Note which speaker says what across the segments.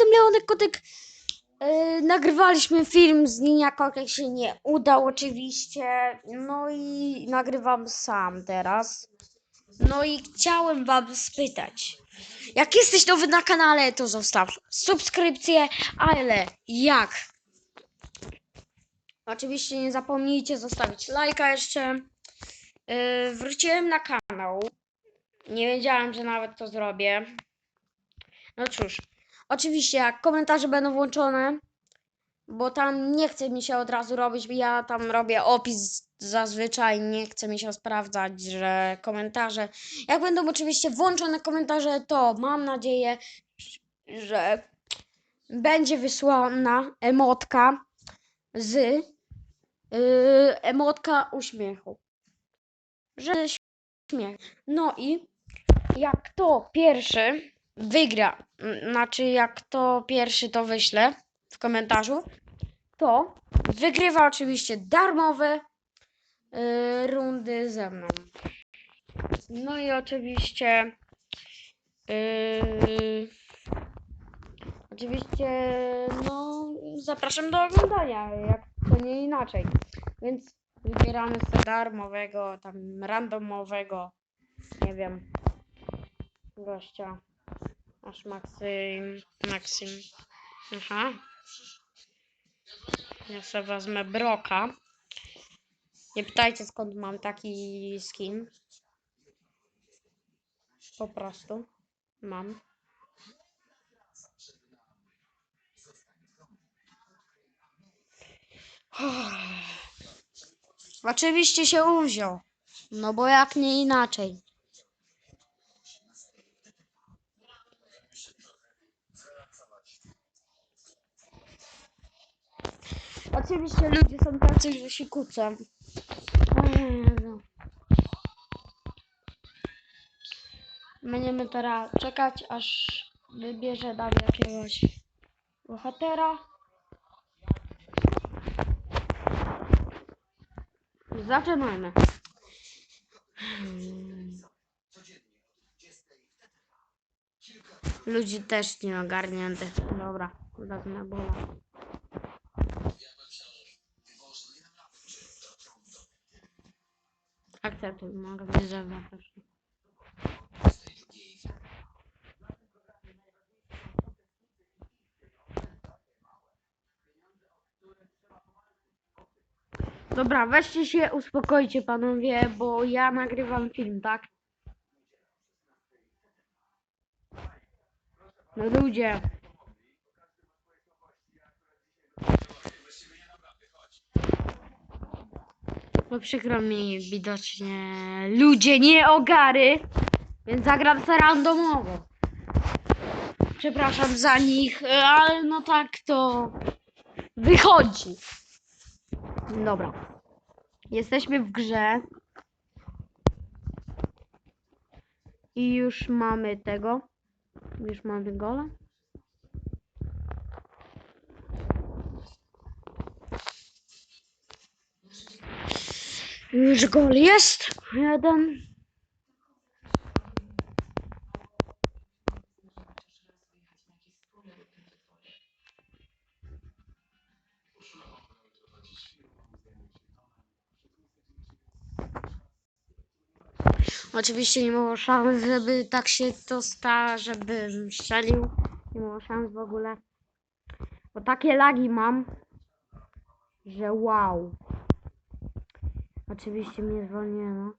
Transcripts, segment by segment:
Speaker 1: jestem Leonek Kotek. Yy, nagrywaliśmy film z Ninia Kotek, się nie udał oczywiście. No i nagrywam sam teraz. No i chciałem wam spytać. Jak jesteś nowy na kanale, to zostaw subskrypcję, ale jak? Oczywiście nie zapomnijcie zostawić lajka jeszcze. Yy, wróciłem na kanał. Nie wiedziałem, że nawet to zrobię. No cóż, oczywiście jak komentarze będą włączone, bo tam nie chce mi się od razu robić, ja tam robię opis zazwyczaj, nie chce mi się sprawdzać, że komentarze, jak będą oczywiście włączone komentarze, to mam nadzieję, że będzie wysłana emotka z yy, emotka uśmiechu. Że śmiech. No i jak to pierwszy wygra, m, znaczy jak to pierwszy to wyślę w komentarzu, to wygrywa oczywiście darmowe y, rundy ze mną. No i oczywiście y, oczywiście no zapraszam do oglądania, jak to nie inaczej. Więc wybieramy sobie darmowego, tam randomowego, nie wiem, gościa. Aż Maksym, Maksym. Aha. Ja sobie wezmę Broka. Nie pytajcie skąd mam taki skin. Po prostu mam. Oczywiście się uwziął. No bo jak nie inaczej. Oczywiście ludzie są tacy, że się kłócą. Będziemy teraz czekać, aż wybierze nam jakiegoś bohatera. Zaczynajmy. Hmm. Ludzi też nie ogarnięty. Dobra, wezmę bola. Akceptuj, mogę mnie zabrać. Dobra, weźcie się, uspokojcie panowie, bo ja nagrywam film, tak? No ludzie. No przykro mi widocznie ludzie nie ogary, więc zagram se randomowo. Przepraszam za nich, ale no tak to wychodzi. Dobra. Jesteśmy w grze. I już mamy tego. Już mamy gola. Już gol jest. Jeden. Oczywiście nie było szans, żeby tak się to stało, żebym strzelił. Nie było szans w ogóle. Bo takie lagi mam, że wow. Oczywiście mnie zwolniono.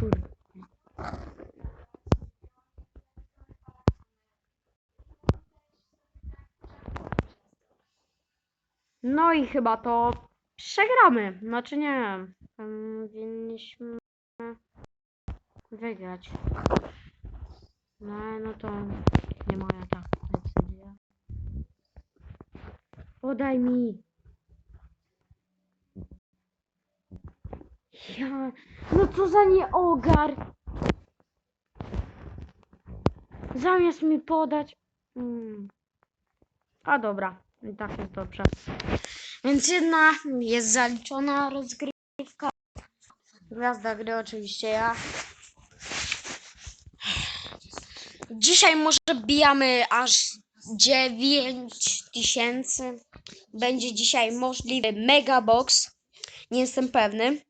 Speaker 1: Kurde. No i chyba to przegramy. Znaczy nie. Powinniśmy wygrać. No, no to nie moja ta decyzja. Podaj mi. No co za nieogar. Zamiast mi podać. Mm. A dobra, i tak jest dobrze. Więc jedna jest zaliczona rozgrywka. Gwiazda gry oczywiście ja. Dzisiaj może bijamy aż 9000 będzie dzisiaj możliwy Megabox. Nie jestem pewny,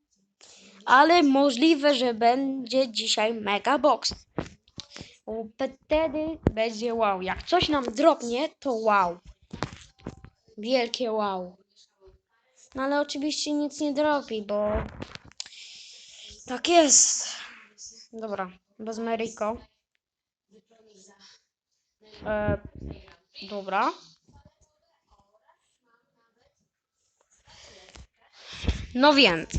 Speaker 1: ale możliwe, że będzie dzisiaj Megabox. Bo Wtedy będzie wow. Jak coś nam dropnie, to wow. Wielkie wow. No ale oczywiście nic nie dropi, bo tak jest. Dobra, wezmę Rico. E, dobra. No więc.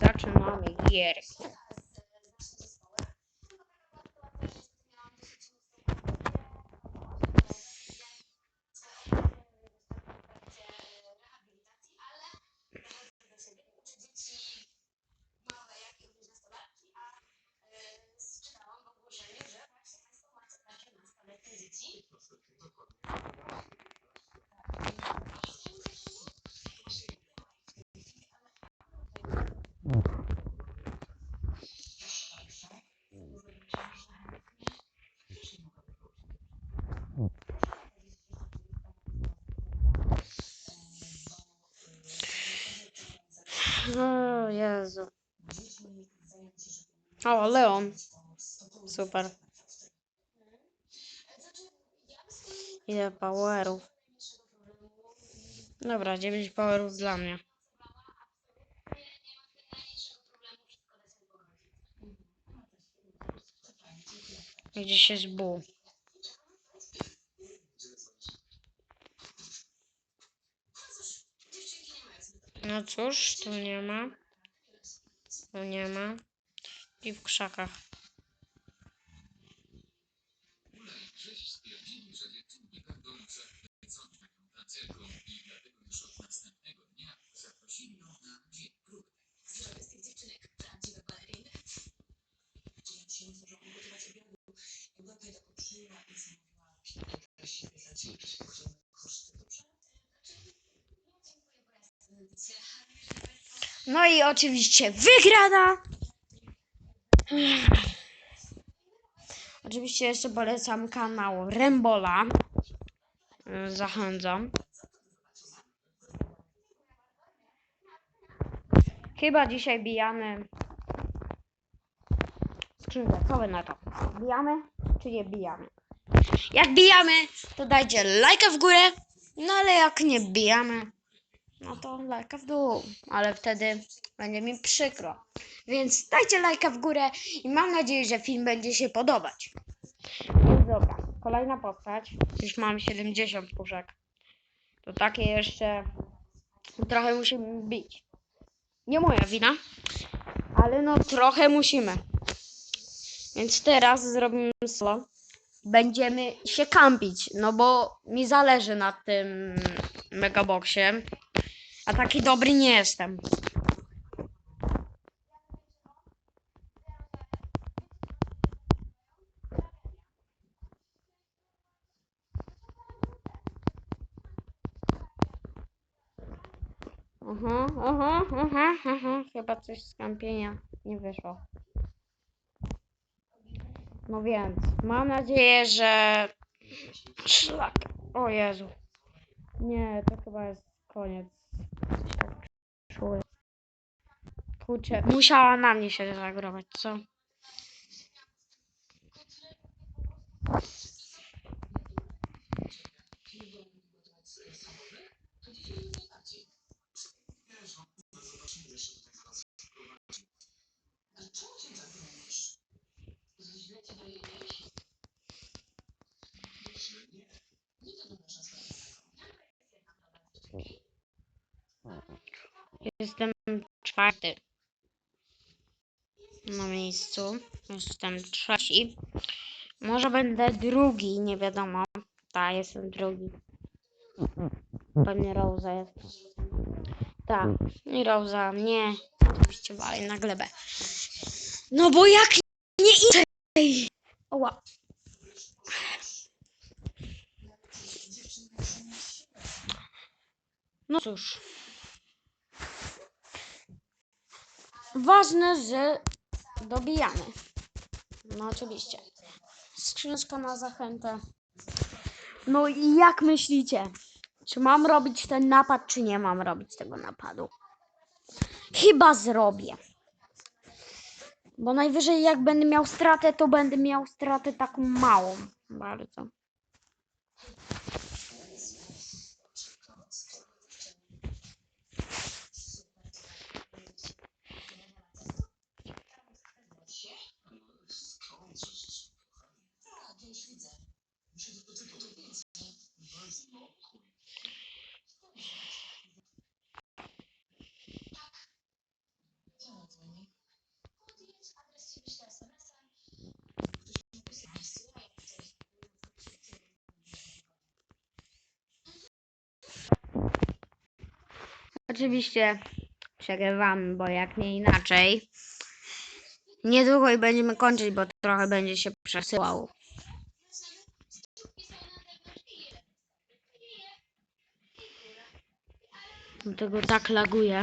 Speaker 1: Zaczynamy gierkę. O Jezu. O, Leon. Super. Ile powerów. Dobra, 9 powerów dla mnie. Gdzieś jest bu. No cóż, tu nie ma. Tu nie ma. I w krzakach. No i oczywiście wygrana. Oczywiście jeszcze polecam kanał Rembola. Zachęcam. Chyba dzisiaj bijamy wy na to? Bijamy czy nie bijamy? Jak bijamy, to dajcie lajka w górę. No ale jak nie bijamy, no to lajka w dół, ale wtedy będzie mi przykro. Więc dajcie lajka w górę i mam nadzieję, że film będzie się podobać. Więc dobra, kolejna postać. Już mam 70 puszek. To takie jeszcze trochę musimy bić. Nie moja wina, ale no trochę musimy. Więc teraz zrobimy solo. Będziemy się kampić, no bo mi zależy na tym megaboxie. A taki dobry nie jestem. Aha, aha, aha, aha. Chyba coś z kampienia nie wyszło. No więc, mam nadzieję, że... Szlak. O Jezu. Nie, to chyba jest koniec. Coś tak czuję. Kurczę, musiała na mnie się zagrować, co? Jestem czwarty na miejscu. Jestem trzeci. Może będę drugi, nie wiadomo. Tak, jestem drugi. Pewnie Rosa jest. Tak, i Rosa mnie oczywiście wali na glebę. No bo jak nie inaczej. Oła. No cóż. Ważne, że dobijamy. No oczywiście. Skrzyneczka na zachętę. No i jak myślicie? Czy mam robić ten napad, czy nie mam robić tego napadu? Chyba zrobię. Bo najwyżej jak będę miał stratę, to będę miał stratę taką małą. Bardzo. Oczywiście przegrywamy, bo jak nie inaczej. Niedługo i będziemy kończyć, bo trochę będzie się przesyłał. Dlatego tak laguje.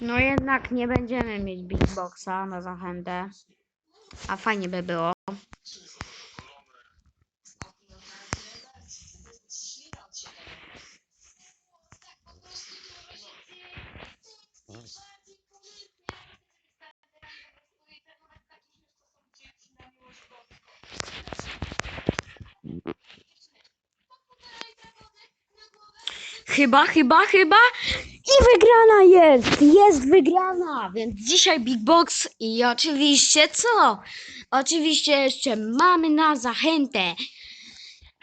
Speaker 1: No jednak nie będziemy mieć Big Boxa na zachętę. A fajnie by było. Chyba, chyba, chyba. I wygrana jest! Jest wygrana! Więc dzisiaj Big Box i oczywiście co? Oczywiście jeszcze mamy na zachętę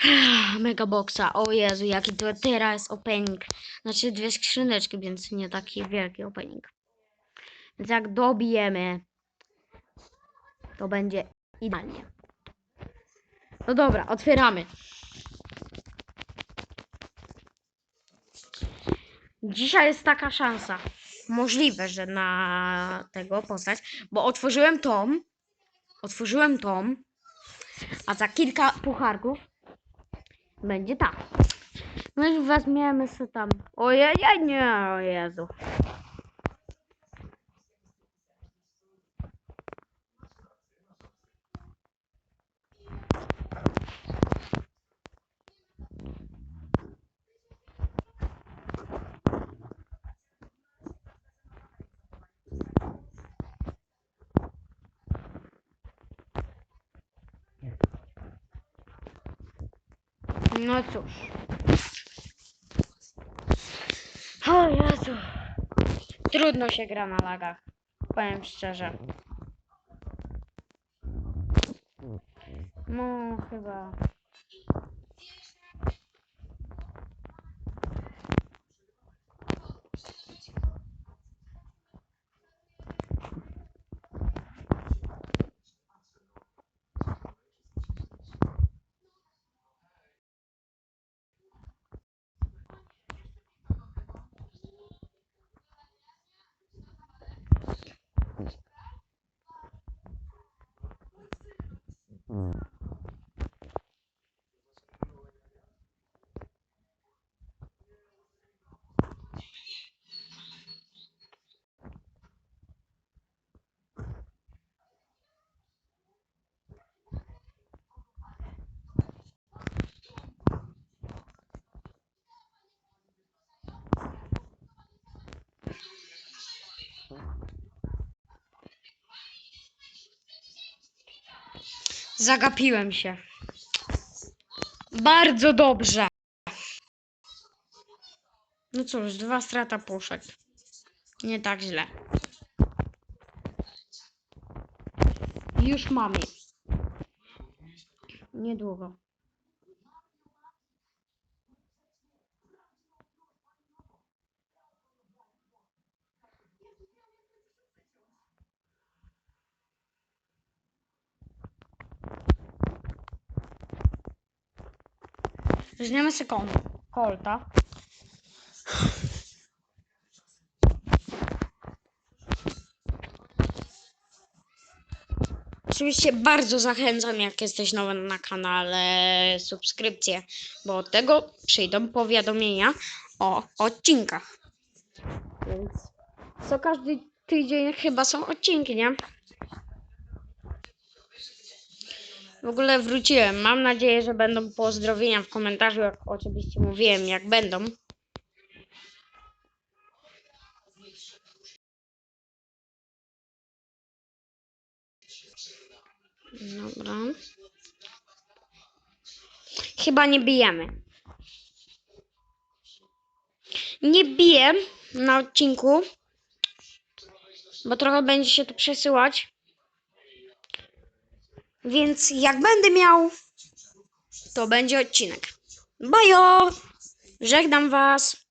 Speaker 1: Mega Boxa. O Jezu, jaki to teraz opening. Znaczy dwie skrzyneczki, więc nie taki wielki opening. Więc jak dobijemy, to będzie idealnie. No dobra, otwieramy. Dzisiaj jest taka szansa. Możliwe, że na tego postać, bo otworzyłem tom. Otworzyłem tom. A za kilka pucharków będzie ta. No i weźmiemy sobie tam. Ojej, nie, o Jezu. No cóż. O Jezu. Trudno się gra na lagach. Powiem szczerze. No chyba. Zagapiłem się. Bardzo dobrze. No cóż, dwa strata puszek. Nie tak źle. Już mamy. Niedługo. Weźmiemy sekundę. Kolta. oczywiście bardzo zachęcam, jak jesteś nowy na kanale, subskrypcję, bo od tego przyjdą powiadomienia o odcinkach. Więc co każdy tydzień chyba są odcinki, nie? W ogóle wróciłem. Mam nadzieję, że będą pozdrowienia w komentarzu, jak oczywiście mówiłem, jak będą. Dobra. Chyba nie bijemy. Nie biję na odcinku, bo trochę będzie się to przesyłać. Więc jak będę miał, to będzie odcinek. Bajo! Żegnam was.